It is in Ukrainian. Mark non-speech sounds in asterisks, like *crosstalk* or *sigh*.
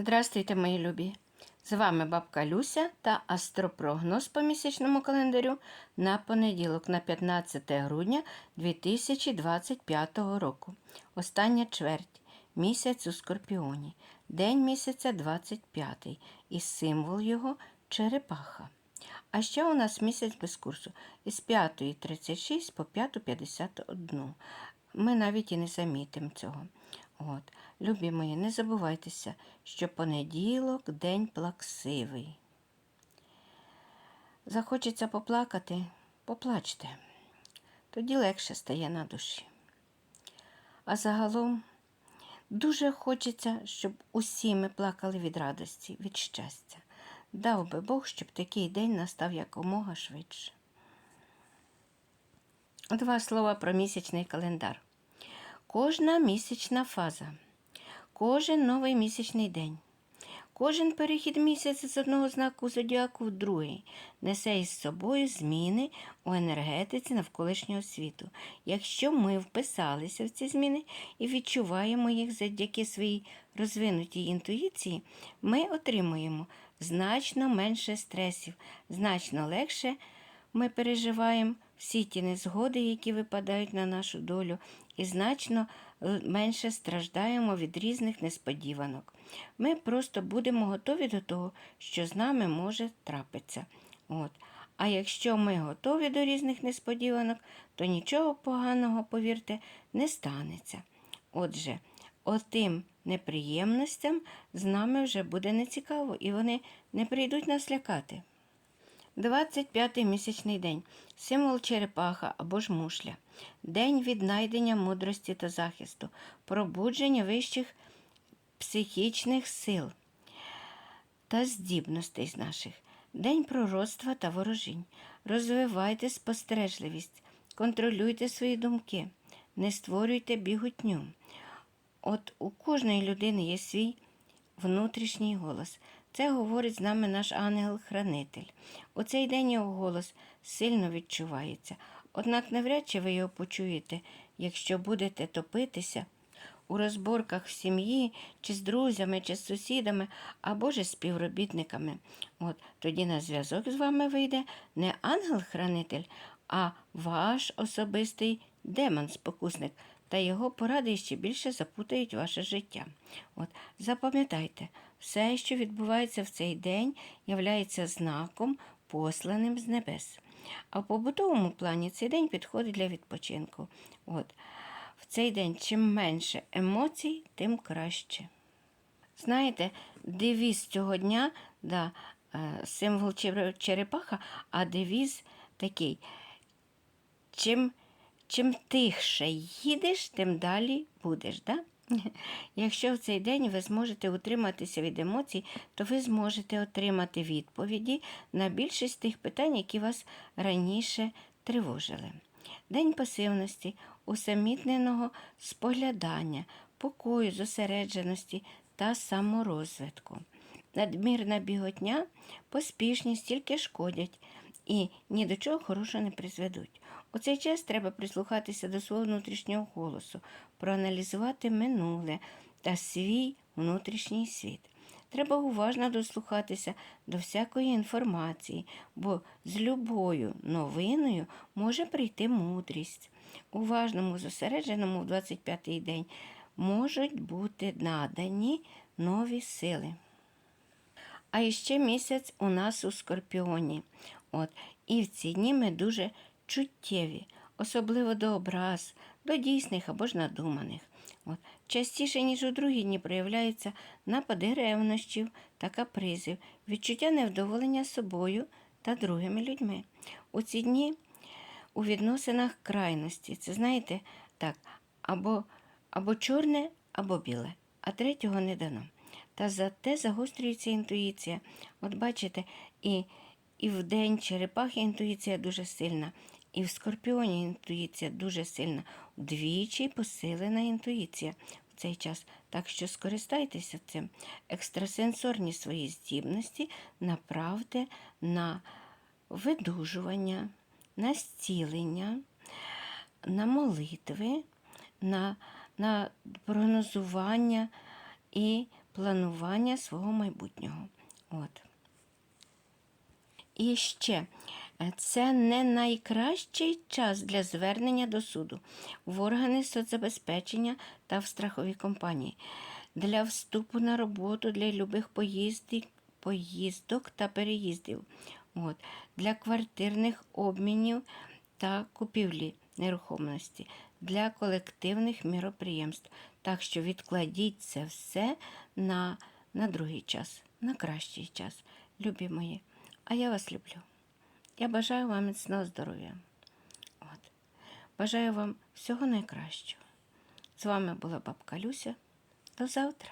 Здравствуйте, мої любі! З вами бабка Люся та астропрогноз по місячному календарю на понеділок, на 15 грудня 2025 року. Остання чверть. Місяць у Скорпіоні. День місяця 25 і символ його черепаха. А ще у нас місяць без курсу із 5.36 по 5.51. Ми навіть і не замітимо цього. От. Любі мої, не забувайтеся, що понеділок день плаксивий. Захочеться поплакати, поплачте. Тоді легше стає на душі. А загалом дуже хочеться, щоб усі ми плакали від радості, від щастя. Дав би Бог, щоб такий день настав якомога швидше. Два слова про місячний календар. Кожна місячна фаза, кожен новий місячний день, кожен перехід місяця з одного знаку зодіаку в другий несе із собою зміни у енергетиці навколишнього світу. Якщо ми вписалися в ці зміни і відчуваємо їх завдяки своїй розвинутій інтуїції, ми отримуємо значно менше стресів, значно легше ми переживаємо всі ті незгоди, які випадають на нашу долю, і значно е, менше страждаємо від різних несподіванок. Ми просто будемо готові до того, що з нами може трапитися. От. А якщо ми готові до різних несподіванок, то нічого поганого, повірте, не станеться. Отже, отим неприємностям з нами вже буде нецікаво, і вони не прийдуть нас лякати. 25-й місячний день. Символ черепаха або ж мушля. День віднайдення мудрості та захисту, пробудження вищих психічних сил та здібностей з наших. День пророцтва та ворожінь. Розвивайте спостережливість, контролюйте свої думки, не створюйте бігутню. От у кожної людини є свій внутрішній голос. Це говорить з нами наш ангел-хранитель. У цей день його голос сильно відчувається, однак навряд чи ви його почуєте, якщо будете топитися у розборках в сім'ї, чи з друзями, чи з сусідами, або ж з співробітниками. От тоді на зв'язок з вами вийде не ангел-хранитель, а ваш особистий демон-спокусник, та його поради ще більше запутають ваше життя. От, Запам'ятайте, все, що відбувається в цей день, являється знаком, посланим з небес. А в побутовому плані цей день підходить для відпочинку. От, В цей день чим менше емоцій, тим краще. Знаєте, девіз цього дня, да, е, символ черепаха, а девіз такий. Чим чим тихше їдеш, тим далі будеш. Да? *laughs* Якщо в цей день ви зможете утриматися від емоцій, то ви зможете отримати відповіді на більшість тих питань, які вас раніше тривожили. День пасивності, усамітненого споглядання, покою, зосередженості та саморозвитку. Надмірна біготня, поспішність тільки шкодять і ні до чого хорошого не призведуть. У цей час треба прислухатися до свого внутрішнього голосу, проаналізувати минуле та свій внутрішній світ. Треба уважно дослухатися до всякої інформації, бо з любою новиною може прийти мудрість. Уважному, зосередженому в 25-й день можуть бути надані нові сили. А іще місяць у нас у Скорпіоні. От, І в ці дні ми дуже чуттєві, особливо до образ, до дійсних або ж надуманих. От. Частіше, ніж у другі дні, проявляються напади ревнощів та капризів, відчуття невдоволення собою та другими людьми. У ці дні у відносинах крайності, це знаєте, так, або, або чорне, або біле, а третього не дано. Та зате загострюється інтуїція. От бачите, і і в день черепахи інтуїція дуже сильна, і в скорпіоні інтуїція дуже сильна, вдвічі посилена інтуїція в цей час. Так що скористайтеся цим. Екстрасенсорні свої здібності направте на видужування, на зцілення, на молитви, на, на прогнозування і планування свого майбутнього. От. І ще е, це не найкращий час для звернення до суду. В органи соцзабезпечення та в страхові компанії. Для вступу на роботу для любих поїздок, поїздок та переїздів, От, для квартирних обмінів та купівлі нерухомості, для колективних міроприємств. Так що відкладіть це все на, на другий час, на кращий час, любі мої. А я вас люблю. Я бажаю вам міцного здоров'я. От. Бажаю вам всього найкращого. З вами була бабка Люся. До завтра.